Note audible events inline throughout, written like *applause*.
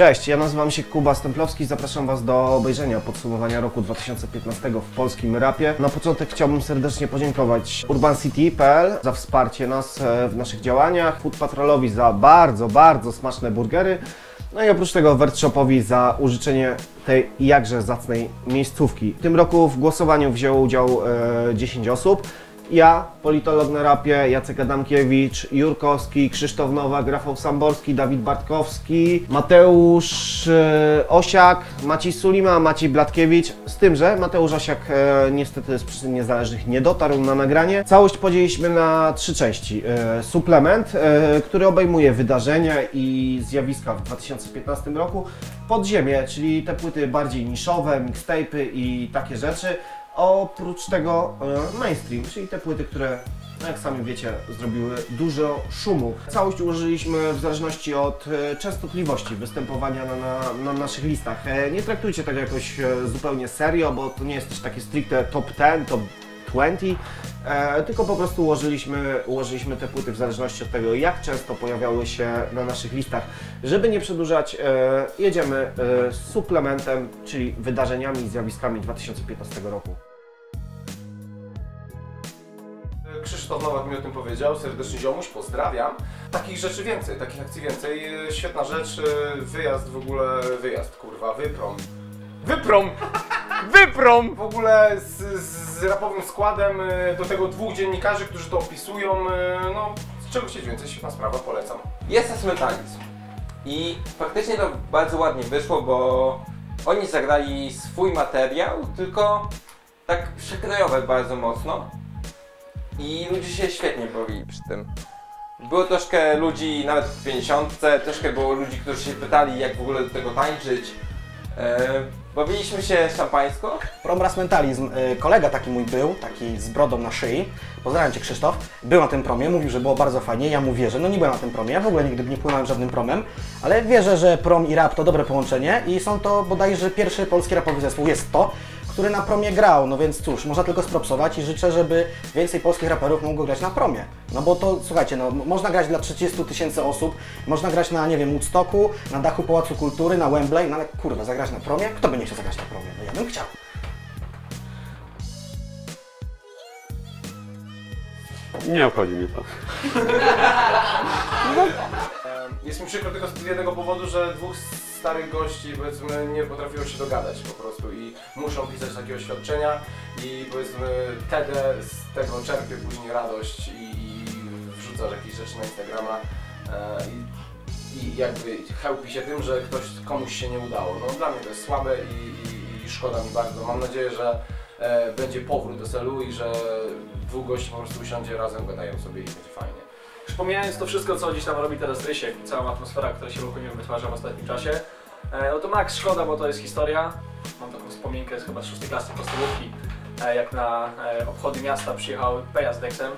Cześć, ja nazywam się Kuba Stemplowski, zapraszam Was do obejrzenia podsumowania roku 2015 w polskim rapie. Na początek chciałbym serdecznie podziękować urbancity.pl za wsparcie nas e, w naszych działaniach, Food Patrolowi za bardzo, bardzo smaczne burgery, no i oprócz tego Wertshopowi za użyczenie tej jakże zacnej miejscówki. W tym roku w głosowaniu wzięło udział e, 10 osób. Ja, politolog na rapie, Jacek Adamkiewicz, Jurkowski, Krzysztof Nowak, Rafał Samborski, Dawid Bartkowski, Mateusz e, Osiak, Maciej Sulima, Maciej Blatkiewicz. Z tym, że Mateusz Osiak e, niestety z przyczyn niezależnych nie dotarł na nagranie. Całość podzieliliśmy na trzy części. E, suplement, który obejmuje wydarzenia i zjawiska w 2015 roku. Podziemie, czyli te płyty bardziej niszowe, mixtape'y i takie rzeczy. Oprócz tego e, mainstream, czyli te płyty, które no jak sami wiecie, zrobiły dużo szumu. Całość ułożyliśmy w zależności od e, częstotliwości występowania na, na, na naszych listach. E, Nie traktujcie tego jakoś zupełnie serio, bo to nie jest też takie stricte top 10, top 20, e, tylko po prostu ułożyliśmy, ułożyliśmy te płyty w zależności od tego, jak często pojawiały się na naszych listach. Żeby nie przedłużać, e, jedziemy e, z suplementem, czyli wydarzeniami i zjawiskami 2015 roku. Krzysztof Nowak mi o tym powiedział, serdeczny ziomuś, pozdrawiam. Takich rzeczy więcej, takich akcji więcej. Świetna rzecz, wyjazd w ogóle, wyjazd kurwa, wyprom. Wyprom! Wyprom! W ogóle z, z rapowym składem, e, do tego dwóch dziennikarzy, którzy to opisują, e, no z czego chcieć więcej, świetna sprawa, polecam. Jest esmetalizm. I faktycznie to bardzo ładnie wyszło, bo oni zagrali swój materiał, tylko tak przekrojowe bardzo mocno. I ludzie się świetnie bawili przy tym. Było troszkę ludzi nawet w 50, troszkę było ludzi, którzy się pytali jak w ogóle do tego tańczyć. E, bawiliśmy się szampańsko. Promras Mentalizm, y, kolega taki mój był, taki z brodą na szyi. Pozdrawiam Cię Krzysztof. Był na tym promie, mówił, że było bardzo fajnie, ja mu wierzę. No nie byłem na tym promie, ja w ogóle nigdy nie płynąłem żadnym promem, ale wierzę, że prom i rap to dobre połączenie i są to bodajże pierwszy polski rapowy zespół, jest to, który na promie grał, no więc cóż, można tylko spropsować i życzę, żeby więcej polskich raperów mogło grać na promie. No bo to, słuchajcie, no można grać dla 30 tysięcy osób, można grać na, nie wiem, Woodstocku, na dachu Pałacu Kultury, na Wembley, no ale kurwa, zagrać na promie? Kto by nie chciał zagrać na promie? No ja bym chciał. Nie obchodzi mnie to. Jest mi przykro tylko z jednego powodu, że dwóch starych gości powiedzmy nie potrafiło się dogadać po prostu i muszą pisać takie oświadczenia i powiedzmy TD z tego czerpie później radość i, i wrzucasz jakieś rzeczy na Instagrama e, i, i jakby chełpi się tym, że ktoś komuś się nie udało. No dla mnie to jest słabe i, i, i szkoda mi bardzo. Mam nadzieję, że e, będzie powrót do celu i że dwóch gości po prostu usiądzie razem, gadają sobie i będzie fajnie. Już pomijając to wszystko, co gdzieś tam robi teraz Rysiek i całą która się wokół niego wytwarza w ostatnim czasie, e, no to Max szkoda, bo to jest historia. Mam taką wspominkę z chyba z szóstej klasy podstawówki, e, jak na e, obchody miasta przyjechał Peja z Dexem.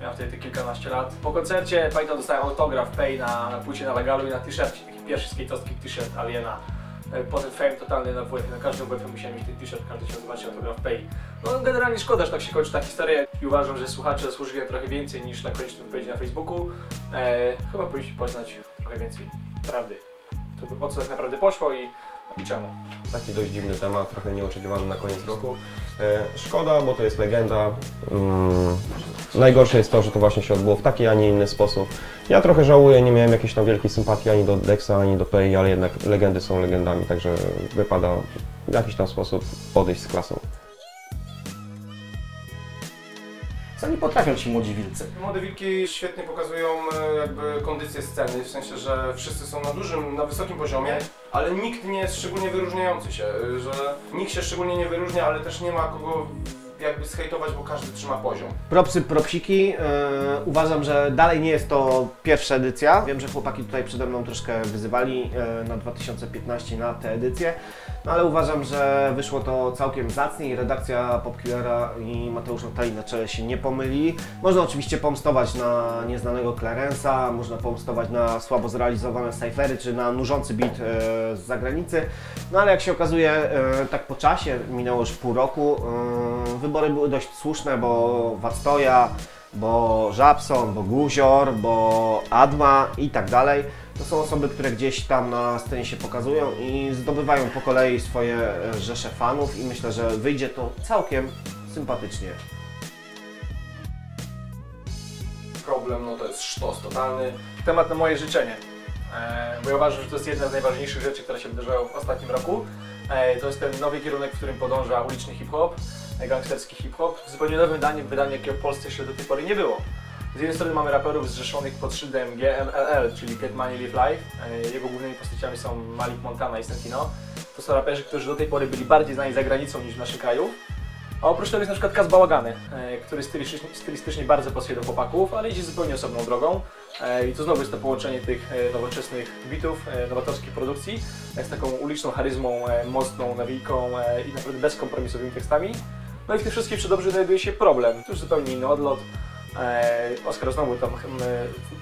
Miałem wtedy te kilkanaście lat. Po koncercie pamiętam dostałem autograf Pej na, na płycie na legalu i na t-shircie, taki pierwszy skate'owski t-shirt Aliena. E, Potem fame totalny na WF, na każdym WF musiałem mieć ten t-shirt, każdy chciał zobaczyć autograf Pay. No generalnie szkoda, że tak się kończy ta historia i uważam, że słuchacze zasłużyli trochę więcej niż na konieczne wypowiedzi na Facebooku. E, chyba powinniśmy poznać trochę więcej prawdy. To o co tak naprawdę poszło i Taki dość dziwny temat, trochę nieoczekiwany na koniec roku. E, szkoda, bo to jest legenda. Mm, najgorsze jest to, że to właśnie się odbyło w taki, a nie inny sposób. Ja trochę żałuję, nie miałem jakiejś tam wielkiej sympatii ani do Dexa, ani do Pei, ale jednak legendy są legendami, także wypada w jakiś tam sposób podejść z klasą. Co nie potrafią ci młodzi wilcy? Młode wilki świetnie pokazują e, jakby kondycję sceny, w sensie, że wszyscy są na dużym, na wysokim poziomie, ale nikt nie jest szczególnie wyróżniający się, e, że nikt się szczególnie nie wyróżnia, ale też nie ma kogo jakby zhejtować, bo każdy trzyma poziom. Propsy, propsiki. Yy, uważam, że dalej nie jest to pierwsza edycja. Wiem, że chłopaki tutaj przede mną troszkę wyzywali yy, na 2015 na tę edycję, no ale uważam, że wyszło to całkiem zacnie i redakcja Popkillera i Mateusz Natali na czele się nie pomyli. Można oczywiście pomstować na nieznanego Clarensa, można pomstować na słabo zrealizowane cyfery czy na nużący beat yy, z zagranicy, no ale jak się okazuje, tak po czasie, minęło już pół roku, yy, wybory były dość słuszne, bo Wastoja, bo Żabson, bo Guzior, bo Adma i tak dalej. To są osoby, które gdzieś tam na scenie się pokazują i zdobywają po kolei swoje e, rzesze fanów i myślę, że wyjdzie to całkiem sympatycznie. Problem, no to jest sztos totalny. Temat na moje życzenie. E, bo ja uważam, że to jest jedna z najważniejszych rzeczy, które się wydarzyły w ostatnim roku. E, to jest ten nowy kierunek, w którym podąża uliczny hip-hop, gangsterski hip-hop. Zupełnie nowym wydaniem, wydaniem, jakiego w Polsce jeszcze do tej pory nie było. Z jednej strony mamy raperów zrzeszonych pod szyldem GMLL, czyli Get Money Live Life. E, jego głównymi postaciami są Malik Montana i Sentino. To są raperzy, którzy do tej pory byli bardziej znani za granicą niż w naszym kraju. A oprócz tego jest na przykład Kaz Bałagany, e, który stylistycznie, stylistycznie bardzo pasuje do chłopaków, ale idzie zupełnie osobną drogą. E, I to znowu jest to połączenie tych nowoczesnych bitów, nowatorskiej produkcji z taką uliczną charyzmą, mocną nawijką i naprawdę bezkompromisowymi tekstami. No i w tym wszystkim jeszcze dobrze znajduje się problem. To już zupełnie inny odlot. E, Oskar znowu tam hm,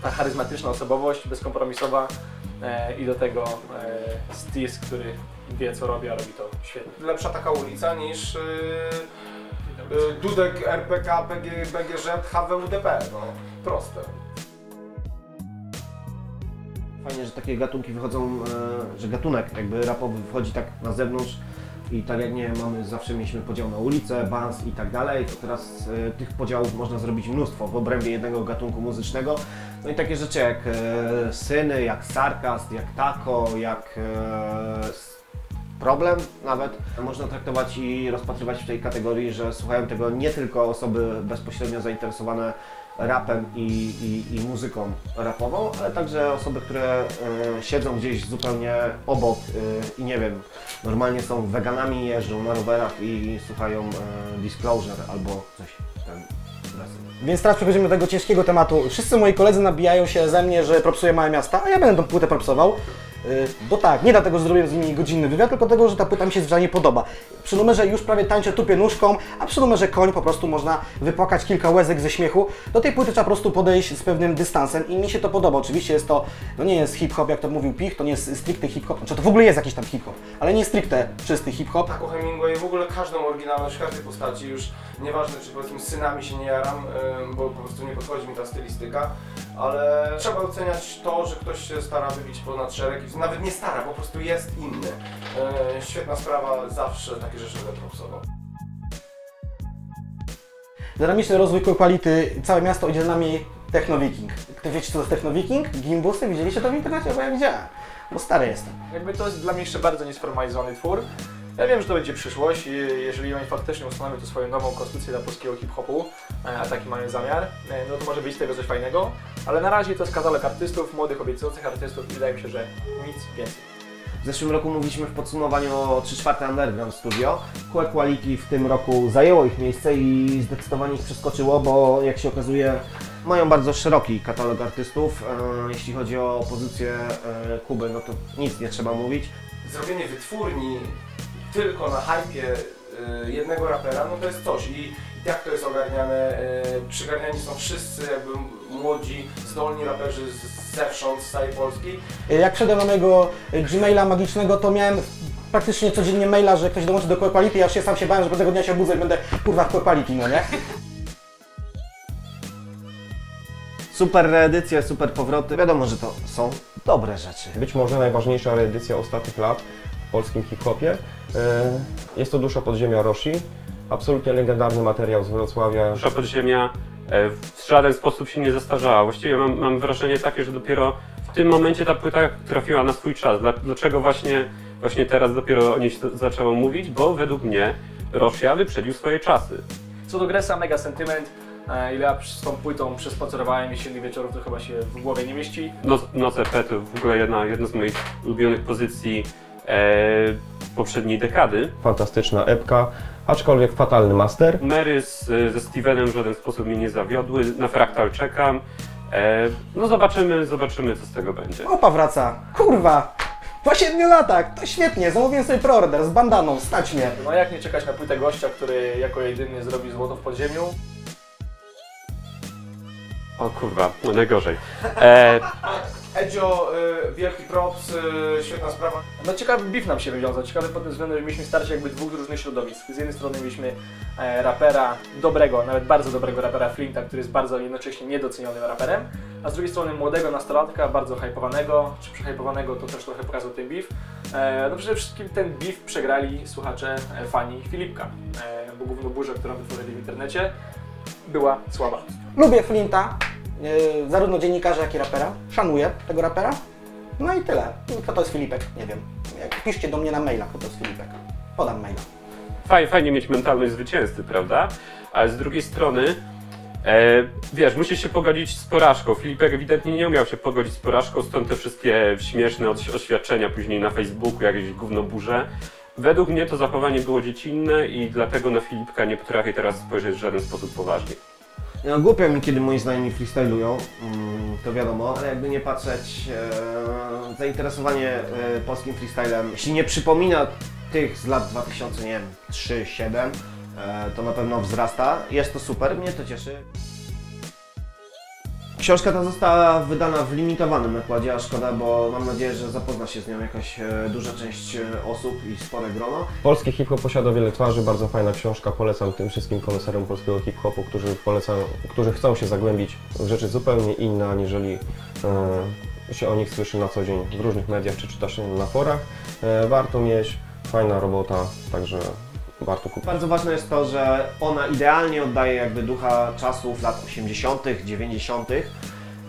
ta charyzmatyczna osobowość, bezkompromisowa e, i do tego e, Stis, który wie co robi, a robi to świetnie. Lepsza taka ulica niż Dudek, RPK, PG, BGŻ, HWDP. No, proste. Fajnie, że takie gatunki wychodzą, e, że gatunek jakby rapowy wchodzi tak na zewnątrz i tak jak nie mamy, zawsze mieliśmy podział na ulicę, bans i tak dalej, to teraz e, tych podziałów można zrobić mnóstwo w obrębie jednego gatunku muzycznego. No i takie rzeczy jak e, syny, jak sarkast, jak tako, jak e, problem nawet można traktować i rozpatrywać w tej kategorii, że słuchają tego nie tylko osoby bezpośrednio zainteresowane rapem i, i, i muzyką rapową, ale także osoby, które e, siedzą gdzieś zupełnie obok e, i nie wiem, normalnie są weganami, jeżdżą na rowerach i słuchają e, Disclosure albo coś ten. Więc teraz przechodzimy do tego ciężkiego tematu. Wszyscy moi koledzy nabijają się ze mnie, że propsuję małe miasta, a ja będę tą płytę propsował. Yy, Bo tak, nie dlatego, że zrobiłem z nimi godzinny wywiad, tylko dlatego, że ta płyta mi się zwyczajnie podoba. Przy numerze już prawie tańczę tupię nóżką, a przy numerze koń po prostu można wypłakać kilka łezek ze śmiechu. Do tej płyty trzeba po prostu podejść z pewnym dystansem i mi się to podoba. Oczywiście jest to, no nie jest hip-hop, jak to mówił Pich, to nie jest stricte hip-hop, znaczy to w ogóle jest jakiś tam hip-hop, ale nie stricte czysty hip-hop. Tak o Hemingway w ogóle każdą oryginalność każdej postaci już nieważne czy powiedzmy synami się nie jaram, bo po prostu nie podchodzi mi ta stylistyka, ale trzeba oceniać to, że ktoś się stara wybić ponad szereg i nawet nie stara, po prostu jest inny. Yy, świetna sprawa, zawsze takie rzeczy będę propsował. Dynamiczny rozwój quality, całe miasto idzie za nami Technowiking. Ktoś wiecie co to jest Technowiking? Gimbusy? Widzieliście to w internecie? Bo ja widziałem. Bo stary jestem. Jakby to jest dla mnie jeszcze bardzo niesformalizowany twór. Ja wiem, że to będzie przyszłość i jeżeli oni faktycznie ustanowią tu swoją nową konstytucję dla polskiego hip-hopu, e, a taki mają zamiar, e, no to może być z tego coś fajnego, ale na razie to jest katalog artystów, młodych, obiecujących artystów i wydaje mi się, że nic więcej. W zeszłym roku mówiliśmy w podsumowaniu o 3 czwarte Underground Studio. Quality w tym roku zajęło ich miejsce i zdecydowanie ich przeskoczyło, bo jak się okazuje mają bardzo szeroki katalog artystów. E, jeśli chodzi o pozycję Kuby, no to nic nie trzeba mówić. Zrobienie wytwórni tylko na hypie y, jednego rapera, no to jest coś i, jak to jest ogarniane, y, przygarniani są wszyscy jakby młodzi, zdolni raperzy z, zewsząd, z całej Polski. Jak wszedłem na mojego Gmaila magicznego, to miałem praktycznie codziennie maila, że ktoś dołączy do quality, ja się sam się bałem, że pewnego dnia się obudzę i będę kurwa w quality, no nie? *laughs* Super reedycje, super powroty. Wiadomo, że to są dobre rzeczy. Być może najważniejsza reedycja ostatnich lat polskim hip-hopie. E, Jest to Dusza Podziemia Roshi. Absolutnie legendarny materiał z Wrocławia. Dusza podziemia e, w żaden sposób się nie zastarzała. Właściwie mam, mam wrażenie takie, że dopiero w tym momencie ta płyta trafiła na swój czas. Dla- Dlaczego właśnie, właśnie teraz dopiero o niej się zaczęło mówić? Bo według mnie Rosja wyprzedził swoje czasy. Co do Gresa, mega sentyment. E, Ile ja z tą płytą przespacerowałem jesiennych wieczorów, to chyba się w głowie nie mieści. Noc, Noc EP to w ogóle jedna, jedna z moich ulubionych pozycji poprzedniej dekady. Fantastyczna epka, aczkolwiek fatalny master. Mary z, ze Stevenem w żaden sposób mnie nie zawiodły. Na Fractal czekam. E, no zobaczymy, zobaczymy co z tego będzie. Opa wraca. Kurwa! Po 7 latach! To świetnie, zamówiłem sobie preorder z bandaną, stać mnie. No jak nie czekać na płytę gościa, który jako jedyny zrobi złoto w podziemiu? O kurwa, no najgorzej. E, Edzio, y, wielki props, y, świetna sprawa. No ciekawy beef nam się wywiązał, ciekawy pod tym względem, że mieliśmy starcie jakby dwóch różnych środowisk. Z jednej strony mieliśmy e, rapera dobrego, nawet bardzo dobrego rapera Flinta, który jest bardzo jednocześnie niedocenionym raperem, a z drugiej strony młodego nastolatka, bardzo hypowanego, czy przehypowanego, to też trochę pokazał ten beef. E, no przede wszystkim ten beef przegrali słuchacze, e, fani Filipka, e, bo główną burzę, którą wytworzyli w internecie, była słaba. Lubię Flinta, yy, zarówno dziennikarza, jak i rapera. Szanuję tego rapera. No i tyle. Kto to jest Filipek? Nie wiem. Jak piszcie do mnie na maila, kto to jest Filipek. Podam maila. Fajnie, fajnie mieć mentalność zwycięzcy, prawda? Ale z drugiej strony, e, wiesz, musisz się pogodzić z porażką. Filipek ewidentnie nie umiał się pogodzić z porażką, stąd te wszystkie śmieszne oś- oświadczenia później na Facebooku, jakieś gówno burze. Według mnie to zachowanie było dziecinne i dlatego na Filipka nie potrafię teraz spojrzeć w żaden sposób poważnie. No, głupio mi, kiedy moi znajomi freestylują, mm, to wiadomo, ale jakby nie patrzeć, e, zainteresowanie e, polskim freestylem, jeśli nie przypomina tych z lat 2000, nie wiem, 3-7, e, to na pewno wzrasta. Jest to super, mnie to cieszy. Książka ta została wydana w limitowanym nakładzie, a szkoda, bo mam nadzieję, że zapozna się z nią jakaś e, duża część e, osób i spore grono. Polski hip-hop posiada wiele twarzy, bardzo fajna książka. Polecam tym wszystkim koneserom polskiego hip-hopu, którzy, którzy chcą się zagłębić w rzeczy zupełnie inne, aniżeli e, się o nich słyszy na co dzień w różnych mediach czy czyta się na forach. E, warto mieć, fajna robota, także warto kupić. Bardzo ważne jest to, że ona idealnie oddaje jakby ducha czasów lat 80., 90.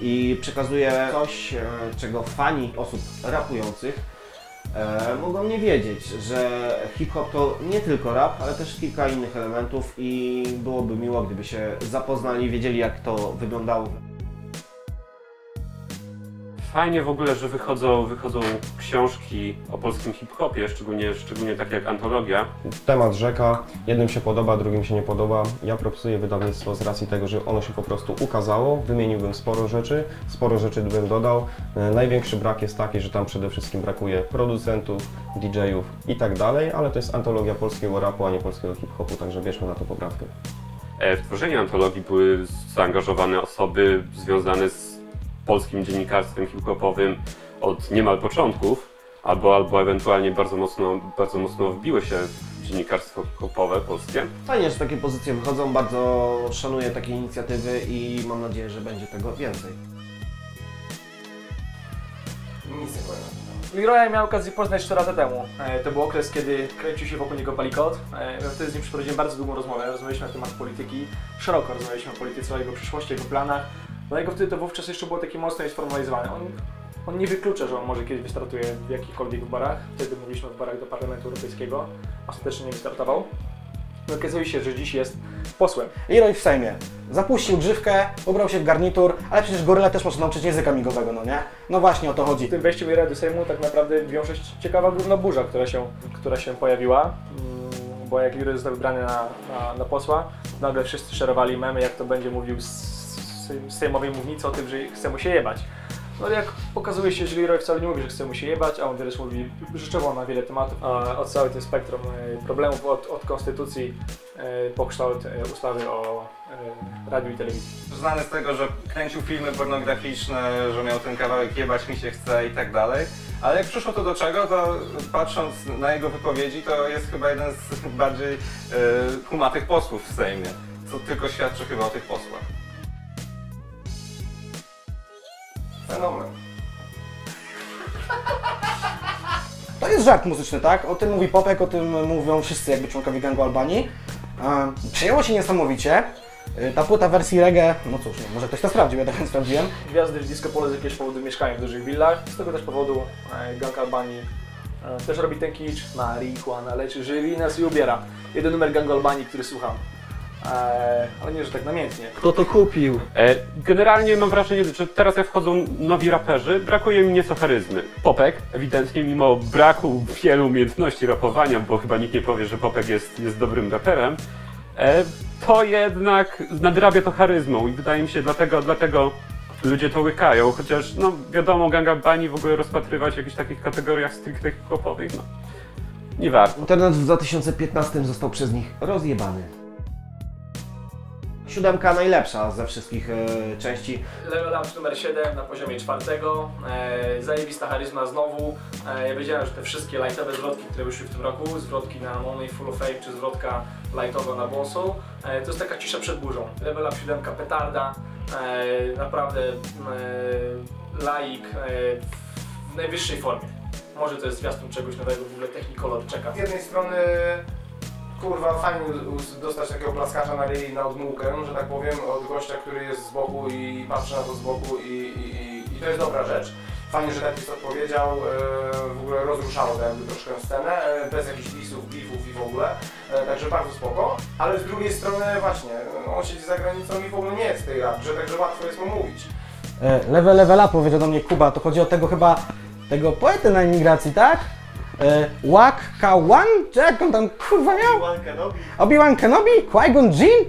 i przekazuje coś, e, czego fani osób rapujących e, mogą nie wiedzieć, że hip-hop to nie tylko rap, ale też kilka innych elementów i byłoby miło, gdyby się zapoznali, wiedzieli jak to wyglądało. Fajnie w ogóle, że wychodzą, wychodzą książki o polskim hip-hopie, szczególnie, szczególnie tak jak antologia. Temat rzeka, jednym się podoba, drugim się nie podoba. Ja propsuję wydawnictwo z racji tego, że ono się po prostu ukazało. Wymieniłbym sporo rzeczy, sporo rzeczy bym dodał. E, Największy brak jest taki, że tam przede wszystkim brakuje producentów, DJ-ów i tak dalej, ale to jest antologia polskiego rapu, a nie polskiego hip-hopu, także bierzmy na to poprawkę. E, W tworzeniu antologii były zaangażowane osoby związane z polskim dziennikarstwem hip-hopowym od niemal początków, albo, albo ewentualnie bardzo mocno, bardzo mocno wbiły się w dziennikarstwo hip-hopowe polskie. Fajnie, że takie pozycje wychodzą, bardzo szanuję takie inicjatywy i mam nadzieję, że będzie tego więcej. Nic nie powiem. Leroya miałem okazję poznać 4 lata temu. E, To był okres, kiedy kręcił się wokół niego palikot. E, ja Wtedy z nim przeprowadziłem bardzo długą rozmowę. Rozmawialiśmy na temat polityki. Szeroko rozmawialiśmy o polityce, o jego przyszłości, jego planach. Dla niego wtedy to wówczas jeszcze było takie mocno sformalizowane. On, on nie wyklucza, że on może kiedyś wystartuje w jakichkolwiek wyborach. Wtedy mówiliśmy o wyborach do Parlamentu Europejskiego. Ostatecznie nie wystartował. I okazuje się, że dziś jest posłem. Leroy w Sejmie. Zapuścił grzywkę, ubrał się w garnitur, ale przecież goryla też może nauczyć języka migowego, no nie? No właśnie o to chodzi. W tym wejściu Leroya do Sejmu tak naprawdę wiąże się ciekawa górna burza, która się, która się pojawiła. Mm, Bo jak Leroy został wybrany na, na, na posła, nagle wszyscy szerowali memy, jak to będzie mówił z sejmowej mównicy o tym, że chce mu się jebać. No jak pokazuje się, że Leroy wcale nie mówi, że chce mu się jebać, a on wręcz mówi rzeczowo na wiele tematów, a od całym tym spektrum e, problemów, od, od konstytucji e, po kształt e, ustawy o radiu i telewizji. Znany z tego, że kręcił filmy pornograficzne, że miał ten kawałek jebać mi się chce i tak dalej. Ale jak przyszło to do czego, to patrząc na jego wypowiedzi, to jest chyba jeden z bardziej kumatych posłów w Sejmie. Co tylko świadczy chyba o tych posłach. Fenomen. To jest żart muzyczny, tak? O tym mówi Popek, o tym mówią wszyscy jakby członkowie gangu Albanii. Przyjęło się niesamowicie. E, Ta płyta wersji reggae, no cóż, no, może ktoś to sprawdził, ja tak nie sprawdziłem. Gwiazdy w disco polo z jakiegoś powodu mieszkają w dużych willach. Z tego też powodu e, Gang Albanii e, też robi ten kicz. Marihuana leczy, żywi nas i ubiera. Jeden numer Gang Albanii, który słucham. E, ale nie, że tak namiętnie. Kto to kupił? E, Generalnie mam wrażenie, że teraz jak wchodzą nowi raperzy, brakuje mi nieco charyzmy. Popek, ewidentnie mimo braku wielu umiejętności rapowania, bo chyba nikt nie powie, że Popek jest, jest dobrym raperem, e, to jednak nadrabia to charyzmą i wydaje mi się, dlatego, dlatego ludzie to łykają, chociaż no wiadomo, Ganga Bani w ogóle rozpatrywać w jakichś takich kategoriach stricte hip-hopowych, no nie warto. Internet w 2015 został przez nich rozjebany. Siódemka najlepsza ze wszystkich e, części. Level up numer 7 na poziomie czwartego. E, zajebista charyzma znowu. E, ja wiedziałem, że te wszystkie lightowe zwrotki, które wyszły w tym roku, zwrotki na Money Full of Fame czy zwrotka lightowa na Bonsu, e, to jest taka cisza przed burzą. Level up 7 petarda. E, naprawdę e, laik e, w najwyższej formie. Może to jest zwiastun czegoś nowego, w ogóle Technicolor czeka. Z jednej strony kurwa fajnie dostać takiego plaskacza na ryj na odmułkę, że tak powiem, od gościa, który jest z boku i patrzy na to z boku i, i, i, to jest dobra rzecz. Fajnie, że Tetris odpowiedział, e, w ogóle rozruszało tę jakby troszkę scenę, e, bez jakichś disów, beefów i w ogóle, e, także bardzo spoko. Ale z drugiej strony właśnie, on siedzi za granicą i w ogóle nie jest w tej rapgrze, także łatwo jest mu mówić. E, level, level up powiedział do mnie Kuba, to chodzi o tego chyba, tego poety na imigracji, tak? E, Wak Kawan? Czy jak on tam kurwa miał? Obi-Wan Kenobi? Qui-Gon Jinn?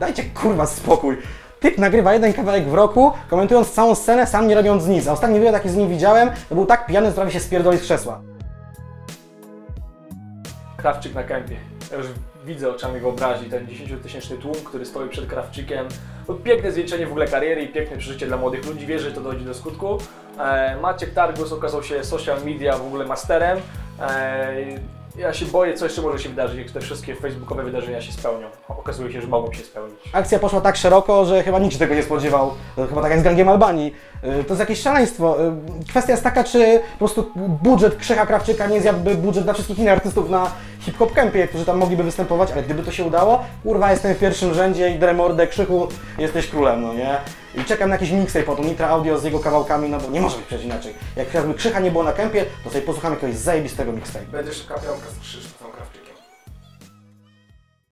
Dajcie kurwa spokój. Typ nagrywa jeden kawałek w roku, komentując całą scenę, sam nie robiąc nic. A ostatni wywiad, jaki z nim widziałem, to był tak pijany, że prawie się spierdolił z krzesła. Krawczyk na kępie. Ja już widzę oczami wyobraźni ten 10-tysięczny tłum, który stoi przed Krawczykiem. To piękne zwieńczenie w ogóle kariery i piękne przeżycie dla młodych ludzi. Wierzę, że to dojdzie do skutku. E, Maciek Targus okazał się social media w ogóle masterem. E, ja się boję, co jeszcze może się wydarzyć, jak te wszystkie facebookowe wydarzenia się spełnią. Okazuje się, że mogą się spełnić. Akcja poszła tak szeroko, że chyba nikt się tego nie spodziewał. E, Chyba tak jak z gangiem Albanii. E, To jest jakieś szaleństwo. E, Kwestia jest taka, czy po prostu budżet Krzycha Krawczyka nie zjadłby budżet dla wszystkich innych artystów na hip-hop kempie, którzy tam mogliby występować, ale gdyby to się udało, kurwa, jestem w pierwszym rzędzie i Dremordę, Krzychu, jesteś królem, no nie? I czekam na jakiś mixtape po to Nitra Audio z jego kawałkami, no bo nie może być przecież inaczej. Jak jakby Krzycha nie było na kempie, to sobie posłucham jakiegoś zajebistego mixtape. Będzie szybka piątka z Krzysztofem.